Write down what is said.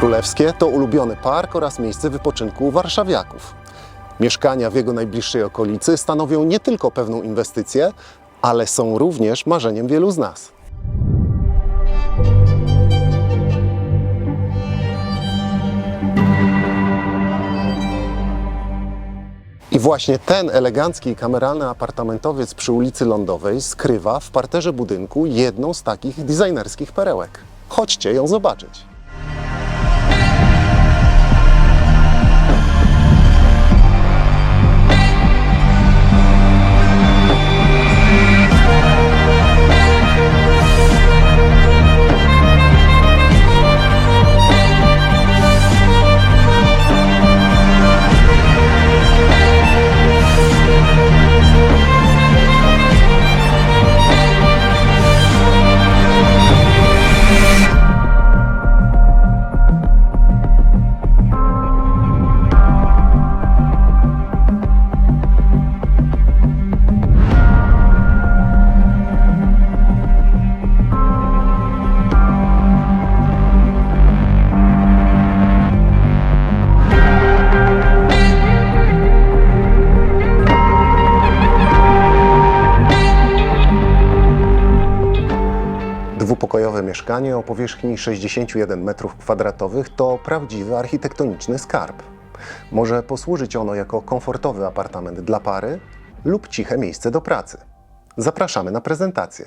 Królewskie to ulubiony park oraz miejsce wypoczynku warszawiaków. Mieszkania w jego najbliższej okolicy stanowią nie tylko pewną inwestycję, ale są również marzeniem wielu z nas. I właśnie ten elegancki i kameralny apartamentowiec przy ulicy Lądowej skrywa w parterze budynku jedną z takich designerskich perełek. Chodźcie ją zobaczyć. Dwupokojowe mieszkanie o powierzchni 61 m2 to prawdziwy architektoniczny skarb. Może posłużyć ono jako komfortowy apartament dla pary lub ciche miejsce do pracy. Zapraszamy na prezentację.